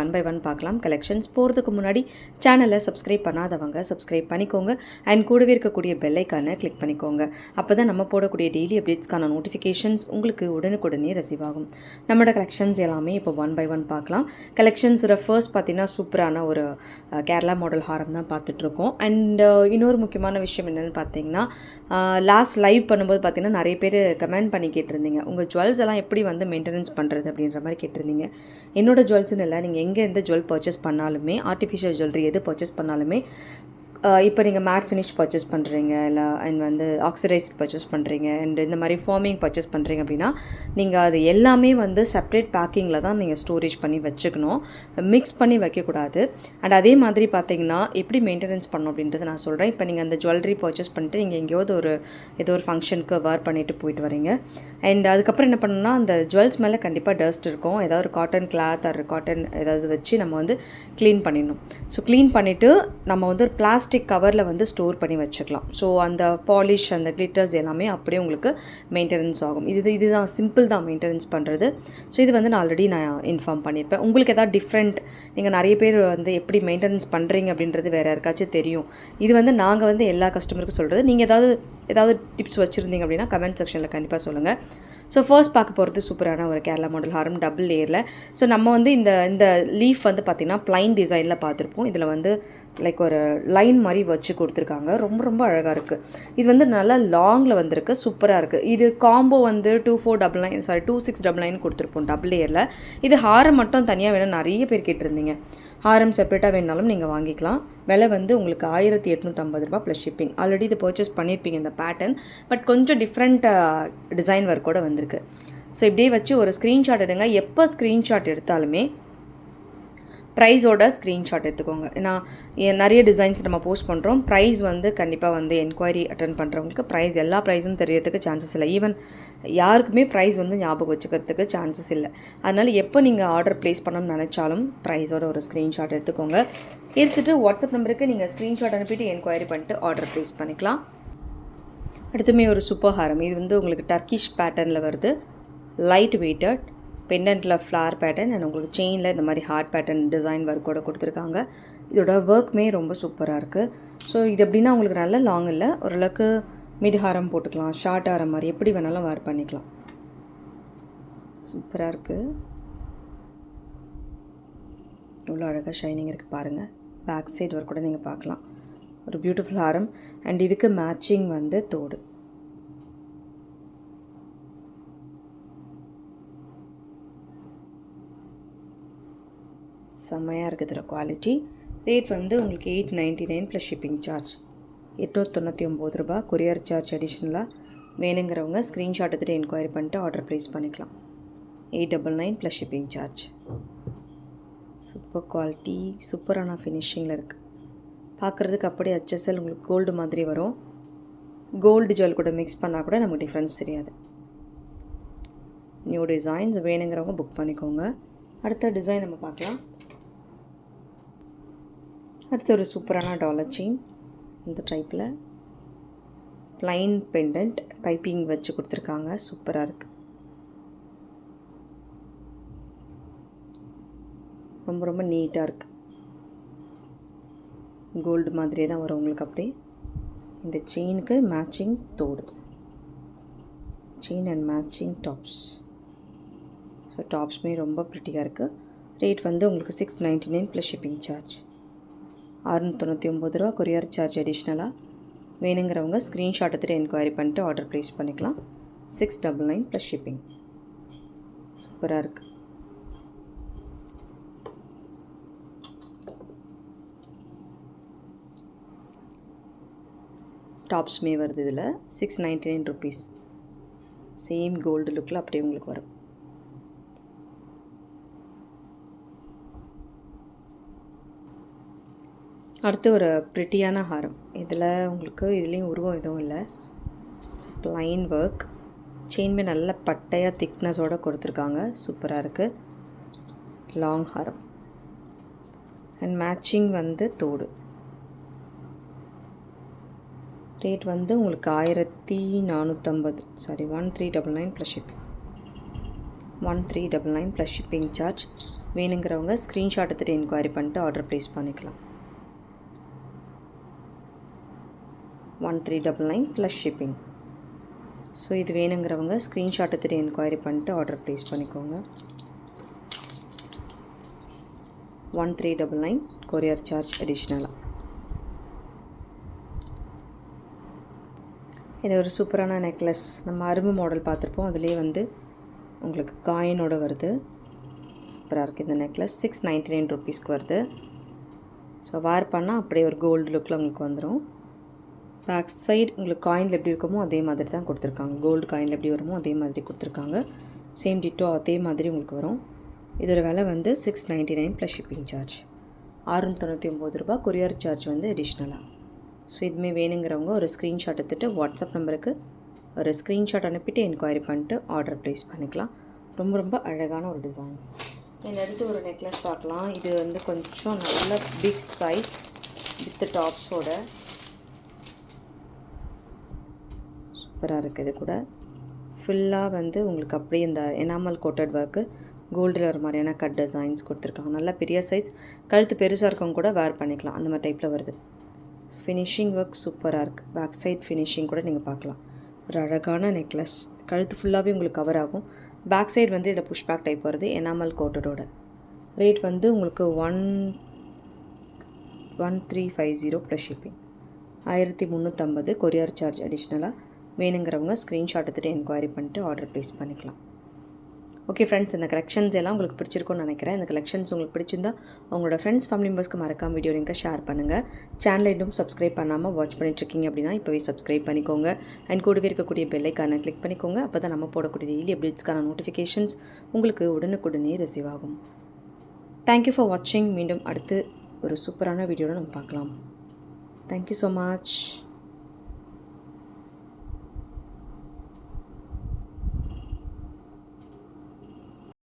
One by one பார்க்கலாம். Collections போகிறதுக்கு முன்னாடி சேனலை சப்ஸ்கிரைப் பண்ணாதவங்க சப்ஸ்கிரைப் பண்ணிக்கோங்க. அண்ட் கூடவே இருக்கக்கூடிய பெல் கிளிக் பண்ணிக்கோங்க. அப்போ தான் நம்ம போடக்கூடிய டெய்லி அப்டேட்ஸ்க்கான நோட்டிஃபிகேஷன்ஸ் உங்களுக்கு உடனுக்குடனே ரிசீவ் ஆகும். நம்மளோட கலெக்ஷன்ஸ் எல்லாமே இப்போ ஒன் பை ஒன் பார்க்கலாம். கலெக்ஷன்ஸோட ஃபர்ஸ்ட் பார்த்தீங்கன்னா சூப்பரான ஒரு கேரளா மாடல் ஹாரம் தான் பார்த்துட்ருக்கோம். அண்ட் இன்னொரு முக்கியமான விஷயம் என்னென்னு பார்த்தீங்கன்னா லாஸ்ட் லைவ் பண்ணும்போது பார்த்தீங்கன்னா நிறைய பேர் கமெண்ட் பண்ணி கேட்டிருந்தீங்க. உங்கள் ஜுவல்ஸ் எல்லாம் எப்படி வந்து மெயின்டெனன்ஸ் பண்ணுறது அப்படின்ற மாதிரி கேட்டிருந்தீங்க. என்னோடய ஜுவல்ஸ்னு இல்லை நீங்கள் எங்கே எந்த ஜுவல் பர்ச்சேஸ் பண்ணாலுமே ஆர்டிஃபிஷியல் ஜுவல்லரி எது பர்ச்சேஸ் பண்ணாலுமே இப்போ நீங்கள் மேட் ஃபினிஷ் பர்ச்சேஸ் பண்ணுறீங்க இல்லை அண்ட் வந்து ஆக்சிடைஸ்ட் பர்ச்சேஸ் பண்ணுறீங்க அண்ட் இந்த மாதிரி ஃபார்மிங் பர்ச்சேஸ் பண்ணுறீங்க அப்படின்னா நீங்கள் அது எல்லாமே வந்து செப்பரேட் பேக்கிங்கில் தான் நீங்கள் ஸ்டோரேஜ் பண்ணி வச்சுக்கணும். மிக்ஸ் பண்ணி வைக்கக்கூடாது. அண்ட் அதே மாதிரி பார்த்தீங்கன்னா எப்படி மெயின்டெனன்ஸ் பண்ணணும் அப்படின்றத நான் சொல்கிறேன் இப்போ நீங்கள் அந்த ஜுவல்லரி பர்ச்சேஸ் பண்ணிட்டு நீங்கள் எங்கேயாவது ஒரு ஏதோ ஒரு ஃபங்க்ஷனுக்கு வேர் பண்ணிவிட்டு போயிட்டு வரீங்க. அண்ட் அதுக்கப்புறம் என்ன பண்ணணும்னா அந்த ஜுவல்ஸ் மேலே கண்டிப்பாக டஸ்ட் இருக்கும். ஏதாவது ஒரு காட்டன் கிளாத் ஆர் காட்டன் ஏதாவது வச்சு நம்ம வந்து க்ளீன் பண்ணிடணும். ஸோ க்ளீன் பண்ணிவிட்டு நம்ம வந்து ஒரு பிளாஸ்டிக் கவரில் வந்து ஸ்டோர் பண்ணி வச்சுக்கலாம். ஸோ அந்த பாலிஷ் அந்த கிளிட்டர்ஸ் எல்லாமே அப்படியே உங்களுக்கு மெயின்டெனன்ஸ் ஆகும். இது இதுதான் சிம்பிள் தான் மெயின்டெனன்ஸ் பண்ணுறது ஸோ இது வந்து நான் ஆல்ரெடி நான் இன்ஃபார்ம் பண்ணியிருப்பேன். உங்களுக்கு எதாவது டிஃப்ரெண்ட் நீங்கள் நிறைய பேர் வந்து எப்படி மெயின்டெனன்ஸ் பண்ணுறீங்க அப்படின்றது வேறு யாருக்காச்சும் தெரியும். இது வந்து நாங்கள் வந்து எல்லா கஸ்டமருக்கும் சொல்கிறது நீங்கள் ஏதாவது ஏதாவது டிப்ஸ் வச்சுருந்தீங்க அப்படின்னா கமெண்ட் செக்ஷனில் கண்டிப்பாக சொல்லுங்கள் ஸோ ஃபர்ஸ்ட் பார்க்க போகிறது சூப்பரான ஒரு கேரளா மாடல் ஹாரம் டபுள் லேயரில் ஸோ நம்ம வந்து இந்த இந்த லீஃப் வந்து பார்த்திங்கன்னா ப்ளைன் டிசைனில் பார்த்துருப்போம். இதில் வந்து லைக் ஒரு லைன் மாதிரி வச்சு கொடுத்துருக்காங்க. ரொம்ப ரொம்ப அழகாக இருக்குது இது வந்து நல்லா லாங்கில் வந்திருக்கு. சூப்பராக இருக்குது இது காம்போ வந்து two four double nine sorry two six double nine கொடுத்துருப்போம் டபுள் லேயரில் இது ஹாரம் மட்டும் தனியாக வேணும் நிறைய பேர் கேட்டிருந்தீங்க. ஹாரம் செப்பரேட்டாக வேணாலும் நீங்கள் வாங்கிக்கலாம். விலை வந்து உங்களுக்கு ஆயிரத்தி எட்நூற்றம்பது ரூபா ப்ளஸ் ஷிப்பிங் ஆல்ரெடி இது பர்ச்சேஸ் பண்ணியிருப்பீங்க இந்த பேட்டர்ன் பட் கொஞ்சம் டிஃப்ரெண்ட் டிசைன் ஒர்க்கோடு வந்திருக்கு. ஸோ இப்படியே வச்சு ஒரு ஸ்க்ரீன்ஷாட் எடுங்க. எப்போ ஸ்க்ரீன்ஷாட் எடுத்தாலுமே ப்ரைஸோட ஸ்க்ரீன்ஷாட் எடுத்துக்கோங்க. ஏன்னா நிறைய டிசைன்ஸ் நம்ம போஸ்ட் பண்ணுறோம் ப்ரைஸ் வந்து கண்டிப்பாக வந்து என்கொயரி அட்டன் பண்ணுறவங்களுக்கு ப்ரைஸ் எல்லா ப்ரைஸும் தெரியறதுக்கு சான்சஸ் இல்லை. ஈவன் யாருக்குமே ப்ரைஸ் வந்து ஞாபகம் வச்சுக்கிறதுக்கு சான்சஸ் இல்லை. அதனால் எப்போ நீங்கள் ஆர்டர் ப்ளேஸ் பண்ணணும்னு நினச்சாலும் ப்ரைஸோட ஒரு ஸ்க்ரீன்ஷாட் எடுத்துக்கோங்க. எடுத்துகிட்டு வாட்ஸ்அப் நம்பருக்கு நீங்கள் ஸ்க்ரீன்ஷாட் அனுப்பிட்டு என்கொயரி பண்ணிட்டு ஆர்டர் ப்ளேஸ் பண்ணிக்கலாம். அடுத்துமே ஒரு சுப்பஹாரம் இது வந்து உங்களுக்கு டர்க்கிஷ் பேட்டர்னில் வருது. லைட் வெயிட்டட் பெண்டன்ட்டில் ஃப்ளார் பேட்டர்ன் அண்ட் உங்களுக்கு செயினில் இந்த மாதிரி ஹார்ட் பேட்டர்ன் டிசைன் ஒர்க்கோடு கொடுத்துருக்காங்க. இதோட ஒர்க்குமே ரொம்ப சூப்பராக இருக்குது ஸோ இது எப்படின்னா உங்களுக்கு நல்ல லாங் இல்லை ஓரளவுக்கு மிட் ஹாரம் போட்டுக்கலாம் ஷார்ட் ஹாரம் மாதிரி எப்படி வேணாலும் வேர் பண்ணிக்கலாம். சூப்பராக இருக்குது இவ்வளோ அழகாக ஷைனிங் இருக்குது பாருங்கள் பேக் சைடு ஒர்க் கூட நீங்கள் பார்க்கலாம். ஒரு பியூட்டிஃபுல் ஹாரம் அண்ட் இதுக்கு மேட்சிங் வந்து தோடு. செம்மையாக இருக்குது குவாலிட்டி ரேட் வந்து உங்களுக்கு eight ninety nine plus shipping charge எட்நூற்றி தொண்ணூற்றி ஒம்பது ரூபா கொரியர் சார்ஜ் அடிஷ்னலாக வேணுங்கிறவங்க ஸ்க்ரீன்ஷாட் எடுத்துகிட்டு என்கொயரி பண்ணிட்டு ஆர்டர் ப்ளேஸ் பண்ணிக்கலாம். Eight double nine plus shipping charge super quality சூப்பரான ஃபினிஷிங்கில் இருக்குது பார்க்குறதுக்கு அப்படியே ஹெச்எஸ்எல் உங்களுக்கு கோல்டு மாதிரி வரும். கோல்டு ஜுவல் கூட மிக்ஸ் பண்ணால் கூட நமக்கு டிஃப்ரென்ஸ் தெரியாது. நியூ டிசைன்ஸ் வேணுங்கிறவங்க புக் பண்ணிக்கோங்க. அடுத்த டிசைன் நம்ம பார்க்கலாம். அடுத்து ஒரு சூப்பரான டாலர் செயின் இந்த டைப்பில் ப்ளைன் பெண்டன்ட் பைப்பிங் வச்சு கொடுத்துருக்காங்க. சூப்பராக இருக்குது ரொம்ப ரொம்ப நீட்டாக இருக்குது கோல்டு மாதிரியே தான் வரும் உங்களுக்கு அப்படியே. இந்த செயினுக்கு மேட்சிங் தோடு. Chain and matching tops so டாப்ஸுமே ரொம்ப ப்ரிட்டியாக இருக்குது ரேட் வந்து உங்களுக்கு six ninety nine plus shipping charge அறுநூற்றி தொண்ணூற்றி ஒம்பது ரூபா கொரியர் சார்ஜ் அடிஷ்னலாக வேணுங்கிறவங்க ஸ்க்ரீன்ஷாட் எடுத்துகிட்டு என்கொயரி பண்ணிட்டு ஆர்டர் ப்ளேஸ் பண்ணிக்கலாம். Six double nine plus shipping சூப்பராக இருக்குது டாப்ஸுமே வருது இதில் six ninety nine rupees same gold லுக்கில் அப்படியே உங்களுக்கு வரும். அடுத்து ஒரு ப்ரிட்டியான ஹாரம். இதில் உங்களுக்கு இதுலேயும் உருவம் எதுவும் இல்லை. ஸோ ப்ளைன் ஒர்க் செயின்மே நல்ல பட்டையாக திக்னஸோடு கொடுத்துருக்காங்க. சூப்பராக இருக்குது லாங் ஹாரம். அண்ட் மேட்சிங் வந்து தோடு. ரேட் வந்து உங்களுக்கு ஆயிரத்தி நானூற்றம்பது sorry one three double nine plus shipping one three double nine plus shipping charge வேணுங்கிறவங்க ஸ்க்ரீன்ஷாட் எடுத்துகிட்டு என்கொயரி பண்ணிட்டு ஆர்டர் ப்ளேஸ் பண்ணிக்கலாம். One three double nine plus shipping so இது வேணுங்கிறவங்க ஸ்க்ரீன்ஷாட் எடுத்துகிட்டு என்கொயரி பண்ணிட்டு ஆர்டர் ப்ளேஸ் பண்ணிக்கோங்க. One three double nine courier charge அடிஷ்னலாக இது ஒரு சூப்பரான நெக்லஸ் நம்ம அரும்பு மாடல் பார்த்துருப்போம். அதுலேயே வந்து உங்களுக்கு காயினோட வருது. சூப்பராக இருக்குது இந்த நெக்லஸ் சிக்ஸ் நைன்ட்டி நைன் ருபீஸ்க்கு வருது. ஸோ வார் பண்ணால் அப்படியே ஒரு கோல்டு லுக்கில் உங்களுக்கு வந்துடும் பேக் சைடு உங்களுக்கு காயினில் எப்படி இருக்குமோ அதே மாதிரி தான் கொடுத்துருக்காங்க. கோல்டு காயினில் எப்படி வருமோ அதே மாதிரி கொடுத்துருக்காங்க. சேம் டிட்டோ அதே மாதிரி உங்களுக்கு வரும். இதோட விலை வந்து six ninety nine plus shipping charge ஆறுநூற்றி தொண்ணூற்றி ஒம்பது ரூபா கொரியர் சார்ஜ் வந்து அடிஷ்னலாக ஸோ இதுவுமே வேணுங்கிறவங்க ஒரு ஸ்க்ரீன்ஷாட் எடுத்துகிட்டு வாட்ஸ்அப் நம்பருக்கு ஒரு ஸ்க்ரீன்ஷாட் அனுப்பிட்டு என்கொயரி பண்ணிட்டு ஆர்டர் ப்ளேஸ் பண்ணிக்கலாம். ரொம்ப ரொம்ப அழகான ஒரு டிசைன்ஸ் என் அடுத்து ஒரு நெக்லஸ் பார்க்கலாம். இது வந்து கொஞ்சம் நல்ல பிக் சைஸ் வித் டாப்ஸோட சூப்பராக இருக்குது இது கூட. ஃபுல்லாக வந்து உங்களுக்கு அப்படியே இந்த எனாமல் கோட்டட் ஒர்க்கு கோல்டில் ஒரு மாதிரியான கட் டிசைன்ஸ் கொடுத்துருக்காங்க. நல்லா பெரிய சைஸ் கழுத்து பெருசாக இருக்கவங்க கூட வேர் பண்ணிக்கலாம். அந்த மாதிரி டைப்பில் வருது. ஃபினிஷிங் ஒர்க் சூப்பராக இருக்குது பேக் சைட் ஃபினிஷிங் கூட நீங்கள் பார்க்கலாம். ஒரு அழகான நெக்லஸ் கழுத்து ஃபுல்லாகவே உங்களுக்கு கவர் ஆகும். பேக் சைடு வந்து இதில் புஷ் பேக் டைப் வருது எனாமல் கோட்டடோட ரேட் வந்து உங்களுக்கு one one three five zero plus shipping ஆயிரத்தி முந்நூற்றம்பது கொரியர் சார்ஜ் அடிஷ்னலாக வேணுங்கிறவங்க ஸ்க்ரீன்ஷாட் எடுத்துகிட்டு என்கொயரி பண்ணிட்டு ஆர்டர் ப்ளேஸ் பண்ணிக்கலாம். ஓகே ஃப்ரெண்ட்ஸ் இந்த கலெக்ஷன்ஸ் எல்லாம் உங்களுக்கு பிடிச்சிருக்கும்னு நினைக்கிறேன். இந்த கலெக்ஷன்ஸ் உங்களுக்கு பிடிச்சிருந்தா உங்களோட ஃப்ரெண்ட்ஸ் ஃபேமிலி மெம்பர்ஸ்க்கு மறக்காம வீடியோ லிங்கை ஷேர் பண்ணுங்கள் சேனலை இன்னும் சப்ஸ்கிரைப் பண்ணாமல் வாட்ச் பண்ணிட்டுருக்கீங்க அப்படின்னா இப்போவே சப்ஸ்கிரைப் பண்ணிக்கோங்க. அண்ட் கூடவே இருக்கக்கூடிய பெல்லைக்கான கிளிக் பண்ணிக்கோங்க. அப்போ தான் நம்ம போடக்கூடிய டெய்லி அப்டேட்ஸ்க்கான நோட்டிஃபிகேஷன்ஸ் உங்களுக்கு உடனுக்குடனே ரிசீவ் ஆகும். தேங்க்யூ ஃபார் வாட்சிங் மீண்டும் அடுத்து ஒரு சூப்பரான வீடியோவில் நம்ம பார்க்கலாம். Thank you so much